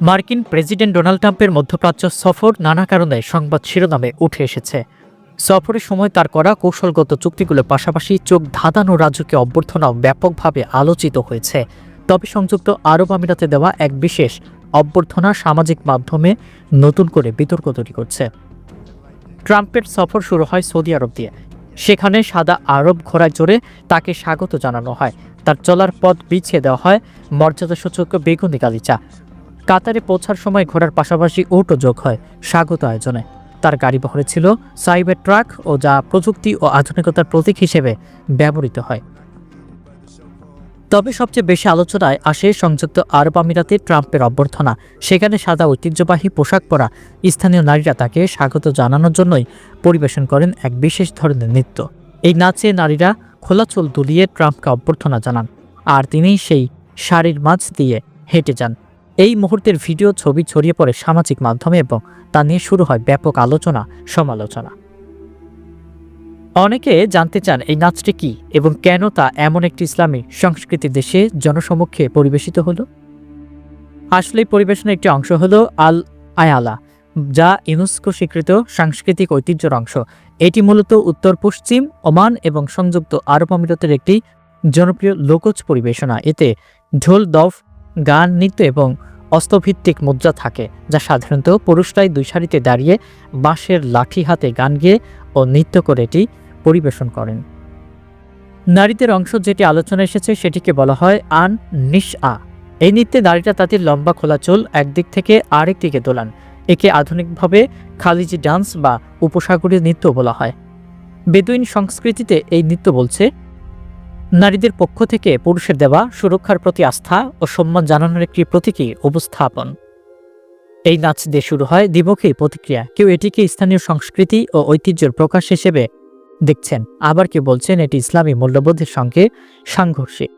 মার্কিন president Donald ট্রাম্পের মধ্যপ্রাচ্য সফর নানা কারণে সংবাদ শিরোনামে উঠে এসেছে। সফরের সময় তার করা কৌশলগত চুক্তিগুলোর পাশাপাশি চোখ ধাঁধানো রাজকীয় অভ্যর্থনাও ব্যাপকভাবে আলোচিত হয়েছে। তবে সংযুক্ত আরব আমিরাতে দেওয়া এক বিশেষ অভ্যর্থনা সামাজিক মাধ্যমে নতুন করে বিতর্ক তৈরি করছে। ট্রাম্পের সফর শুরু হয় সৌদি আরব দিয়ে। সেখানে সাদা আরব ঘোড়ায় চড়ে তাকে স্বাগত জানানো হয়। তার চলার পথ বিছিয়ে দেওয়া হয় মর্যাদাসূচক বেগুনি গালিচা কাতারে পৌঁছার সময় ঘোড়ার পাশাপাশি উটও যোগ হয় স্বাগত আয়োজনে। তার গাড়ি বহরে ছিল সাইবার ট্রাক ও যা প্রযুক্তি ও আধুনিকতার প্রতীক হিসেবে ব্যবহৃত হয়। তবে সবচেয়ে বেশি আলোচনায় আসে সংযুক্ত আরব আমিরাতে ট্রাম্পের অভ্যর্থনা। সেখানে সাদা ঐতিহ্যবাহী পোশাক পরা স্থানীয় নারীরা তাকে স্বাগত জানানোর জন্যই পরিবেশন করেন এক বিশেষ ধরনের নৃত্য। এই নাচে নারীরা খোলা চুল দুলিয়ে ট্রাম্পকে অভ্যর্থনা জানান, আর তিনি সেই শাড়ির মাঝ দিয়ে হেঁটে যান। এই মুহূর্তের ভিডিও ছবি ছড়িয়ে পড়ে সামাজিক মাধ্যমে এবং তা নিয়ে শুরু হয় ব্যাপক আলোচনা, সমালোচনা। অনেকে জানতে চান এই নাচটি কি এবং কেন তা এমন একটি ইসলামী সংস্কৃতি দেশে জনসমক্ষে পরিবেশিত হলো? আসলে পরিবেশনের একটি অংশ হলো আল আয়ালা, যা ইউনেস্কো স্বীকৃত সাংস্কৃতিক ঐতিহ্যের অংশ। এটি মূলত উত্তর, পশ্চিম, ওমান এবং সংযুক্ত আরব আমিরাতের একটি জনপ্রিয় লোকজ পরিবেশনা। এতে ঢোল, দফ গান, নৃত্য এবং অস্তভিত্তিক মুদ্রা থাকে, যা সাধারণত পুরুষরাই দুই সারিতে দাঁড়িয়ে বাঁশের লাঠি হাতে গান গেয়ে ও নৃত্য করে এটি পরিবেশন করেন। নারীদের অংশ যেটি আলোচনা এসেছে সেটিকে বলা হয় আন নিশ আ এই নৃত্যে নারীরা তাদের লম্বা খোলা চুল একদিক থেকে আরেক দিকে দোলান, একে আধুনিকভাবে খালিজি ডান্স বা উপসাগরীয় নৃত্য বলা হয়। বেদুইন সংস্কৃতিতে এই নৃত্য বলছে নারীদের পক্ষ থেকে পুরুষের দেওয়া সুরক্ষার প্রতি আস্থা ও সম্মান জানানোর একটি প্রতীকী উপস্থাপন। এই নাচ দিয়ে শুরু হয় দ্বিমুখী প্রতিক্রিয়া। কেউ এটিকে স্থানীয় সংস্কৃতি ও ঐতিহ্যের প্রকাশ হিসেবে দেখছেন। আবার কেউ বলছেন এটি ইসলামী মূল্যবোধের সঙ্গে সাংঘর্ষিক।